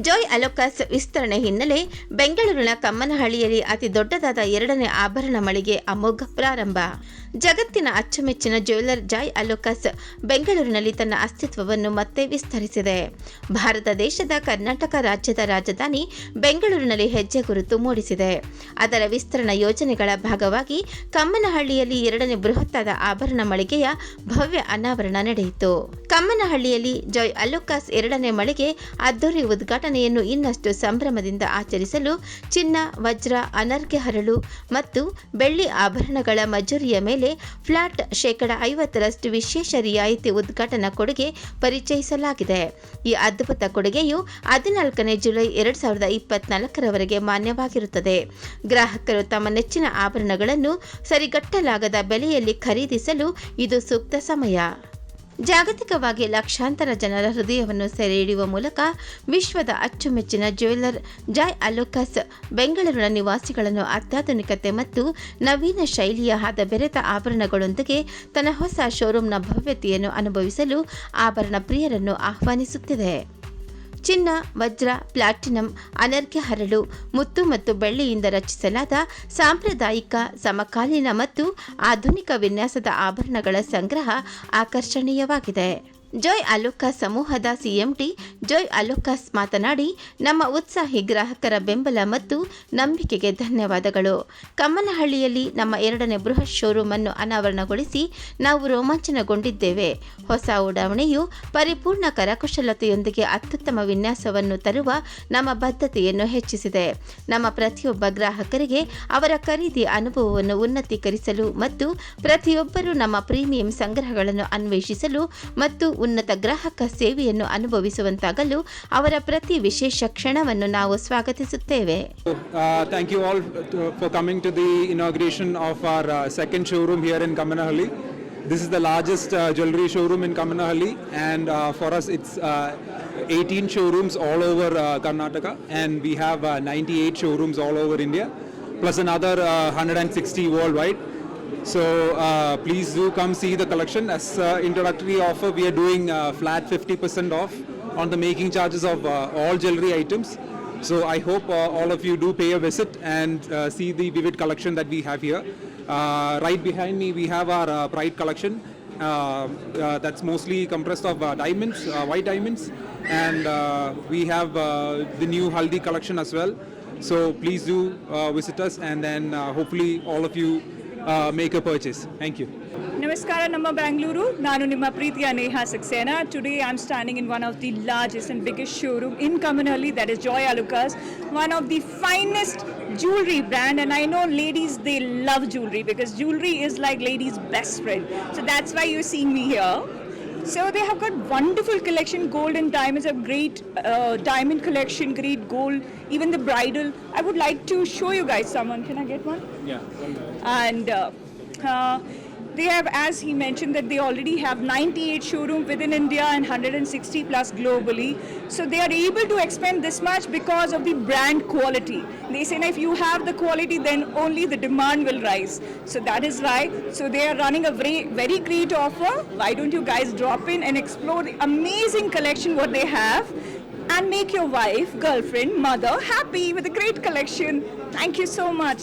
ಜಾಯ್ ಅಲೋಕಾಸ್ ವಿಸ್ತರಣೆ ಹಿನ್ನೆಲೆ ಬೆಂಗಳೂರಿನ ಕಮ್ಮನಹಳ್ಳಿಯಲ್ಲಿ ಅತಿ ದೊಡ್ಡದಾದ ಎರಡನೇ ಆಭರಣ ಮಳಿಗೆ ಅಮೋಘ ಪ್ರಾರಂಭ. ಜಗತ್ತಿನ ಅಚ್ಚುಮೆಚ್ಚಿನ ಜ್ಯುವೆಲರ್ ಜಾಯ್ ಅಲೋಕಾಸ್ ಬೆಂಗಳೂರಿನಲ್ಲಿ ತನ್ನ ಅಸ್ತಿತ್ವವನ್ನು ಮತ್ತೆ ವಿಸ್ತರಿಸಿದೆ. ಭಾರತ ದೇಶದ ಕರ್ನಾಟಕ ರಾಜ್ಯದ ರಾಜಧಾನಿ ಬೆಂಗಳೂರಿನಲ್ಲಿ ಹೆಜ್ಜೆ ಗುರುತು ಮೂಡಿಸಿದೆ. ಅದರ ವಿಸ್ತರಣಾ ಯೋಜನೆಗಳ ಭಾಗವಾಗಿ ಕಮ್ಮನಹಳ್ಳಿಯಲ್ಲಿ ಎರಡನೇ ಬೃಹತ್ತಾದ ಆಭರಣ ಮಳಿಗೆಯ ಭವ್ಯ ಅನಾವರಣ ನಡೆಯಿತು. ಕಮ್ಮನಹಳ್ಳಿಯಲ್ಲಿ ಜಾಯ್ ಅಲೋಕಾಸ್ ಎರಡನೇ ಮಳಿಗೆ ಅದ್ದೂರಿ ಉದ್ಘಾಟನೆಯನ್ನು ಇನ್ನಷ್ಟು ಸಂಭ್ರಮದಿಂದ ಆಚರಿಸಲು ಚಿನ್ನ, ವಜ್ರ, ಅನರ್ಘ್ಯ ಹರಳು ಮತ್ತು ಬೆಳ್ಳಿ ಆಭರಣಗಳ ಮಜೂರಿಯ ಮೇಲೆ ಫ್ಲಾಟ್ ಶೇಕಡ ಐವತ್ತರಷ್ಟು ವಿಶೇಷ ರಿಯಾಯಿತಿ ಉದ್ಘಾಟನಾ ಕೊಡುಗೆ ಪರಿಚಯಿಸಲಾಗಿದೆ. ಈ ಅದ್ಭುತ ಕೊಡುಗೆಯು ಹದಿನಾಲ್ಕನೇ ಜುಲೈ ಎರಡು ಸಾವಿರದ ಇಪ್ಪತ್ನಾಲ್ಕರವರೆಗೆ ಮಾನ್ಯವಾಗಿರುತ್ತದೆ. ಗ್ರಾಹಕರು ತಮ್ಮ ನೆಚ್ಚಿನ ಆಭರಣಗಳನ್ನು ಸರಿಗಟ್ಟಲಾಗದ ಬೆಲೆಯಲ್ಲಿ ಖರೀದಿಸಲು ಇದು ಸೂಕ್ತ ಸಮಯ. ಜಾಗತಿಕವಾಗಿ ಲಕ್ಷಾಂತರ ಜನರ ಹೃದಯವನ್ನು ಸೆರೆ ಹಿಡಿಯುವ ಮೂಲಕ ವಿಶ್ವದ ಅಚ್ಚುಮೆಚ್ಚಿನ ಜ್ಯುವೆಲ್ಲರ್ ಜಾಯ್ ಅಲೋಕಸ್ ಬೆಂಗಳೂರಿನ ನಿವಾಸಿಗಳನ್ನು ಅತ್ಯಾಧುನಿಕತೆ ಮತ್ತು ನವೀನ ಶೈಲಿಯ ಹದ ಬೆರೆತ ಆಭರಣಗಳೊಂದಿಗೆ ತನ್ನ ಹೊಸ ಶೋರೂಮ್ನ ಭವ್ಯತೆಯನ್ನು ಅನುಭವಿಸಲು ಆಭರಣ ಪ್ರಿಯರನ್ನು ಆಹ್ವಾನಿಸುತ್ತಿದೆ. ಚಿನ್ನ, ವಜ್ರ, ಪ್ಲಾಟಿನಂ, ಅನರ್ಘ್ಯ ಹರಳು ಮುತ್ತು ಮತ್ತು ಬೆಳ್ಳಿಯಿಂದ ರಚಿಸಲಾದ ಸಾಂಪ್ರದಾಯಿಕ, ಸಮಕಾಲೀನ ಮತ್ತು ಆಧುನಿಕ ವಿನ್ಯಾಸದ ಆಭರಣಗಳ ಸಂಗ್ರಹ ಆಕರ್ಷಣೀಯವಾಗಿದೆ. ಜೋಯ್ ಅಲೋಕಾಸ್ ಸಮೂಹದ ಸಿಎಂಟಿ ಜೋಯ್ ಅಲೋಕಾಸ್ ಮಾತನಾಡಿ, ನಮ್ಮ ಉತ್ಸಾಹಿ ಗ್ರಾಹಕರ ಬೆಂಬಲ ಮತ್ತು ನಂಬಿಕೆಗೆ ಧನ್ಯವಾದಗಳು. ಕಮ್ಮನಹಳ್ಳಿಯಲ್ಲಿ ನಮ್ಮ ಎರಡನೇ ಬೃಹತ್ ಶೋರೂಮ್ ಅನ್ನು ಅನಾವರಣಗೊಳಿಸಿ ನಾವು ರೋಮಾಂಚನಗೊಂಡಿದ್ದೇವೆ. ಹೊಸ ಉಡಾವಣೆಯು ಪರಿಪೂರ್ಣ ಕರಕುಶಲತೆಯೊಂದಿಗೆ ಅತ್ಯುತ್ತಮ ವಿನ್ಯಾಸವನ್ನು ತರುವ ನಮ್ಮ ಬದ್ಧತೆಯನ್ನು ಹೆಚ್ಚಿಸಿದೆ. ನಮ್ಮ ಪ್ರತಿಯೊಬ್ಬ ಗ್ರಾಹಕರಿಗೆ ಅವರ ಖರೀದಿ ಅನುಭವವನ್ನು ಉನ್ನತೀಕರಿಸಲು ಮತ್ತು ಪ್ರತಿಯೊಬ್ಬರೂ ನಮ್ಮ ಪ್ರೀಮಿಯಂ ಸಂಗ್ರಹಗಳನ್ನು ಅನ್ವೇಷಿಸಲು ಮತ್ತು ಉನ್ನತ ಗ್ರಾಹಕ ಸೇವೆಯನ್ನು ಅನುಭವಿಸುವಂತಾಗಲು ಅವರ ಪ್ರತಿ ವಿಶೇಷ ಕ್ಷಣವನ್ನು ನಾವು ಸ್ವಾಗತಿಸುತ್ತೇವೆ thank you for coming to the inauguration of our uh, second showroom here in Kamanahalli. This is the largest uh, jewelry showroom in Kamanahalli, and uh, for us, it's uh, 18 showrooms all over uh, Karnataka, and we have uh, 98 showrooms all over India, plus another uh, 160 worldwide. So uh, please do come see the collection. As uh, introductory offer, we are doing uh, flat 50% off on the making charges of uh, all jewelry items. So I hope uh, all of you do pay a visit and uh, see the vivid collection that we have here. Uh, right behind me, we have our uh, Pride collection. Uh, uh, that's mostly compressed of uh, diamonds, uh, white diamonds, and uh, we have uh, the new Haldi collection as well. So please do uh, visit us, and then uh, hopefully all of you make a purchase. Thank you. Namaskara Namma Bangalore. Nanu Nimma Preetiya Neha Saxena. Today I'm standing in one of the largest and biggest showroom in Kamanali, that is Joy Alukas, one of the finest jewelry brand and I know ladies they love jewelry because jewelry is like ladies best friend. So that's why you're seeing me here so they have got wonderful collection. Gold and diamonds a great uh, diamond collection great gold. Even the bridal. I would like to show you guys someone. Can i get one? Yeah. and uh, uh, they have as he mentioned that they already have 98 showroom within india and 160 plus globally. So they are able to expand this much because of the brand quality. They say if you have the quality then only the demand will rise. So that is why so they are running a very very great offer. Why don't you guys drop in and explore the amazing collection what they have and make your wife girlfriend mother happy with a great collection. Thank you so much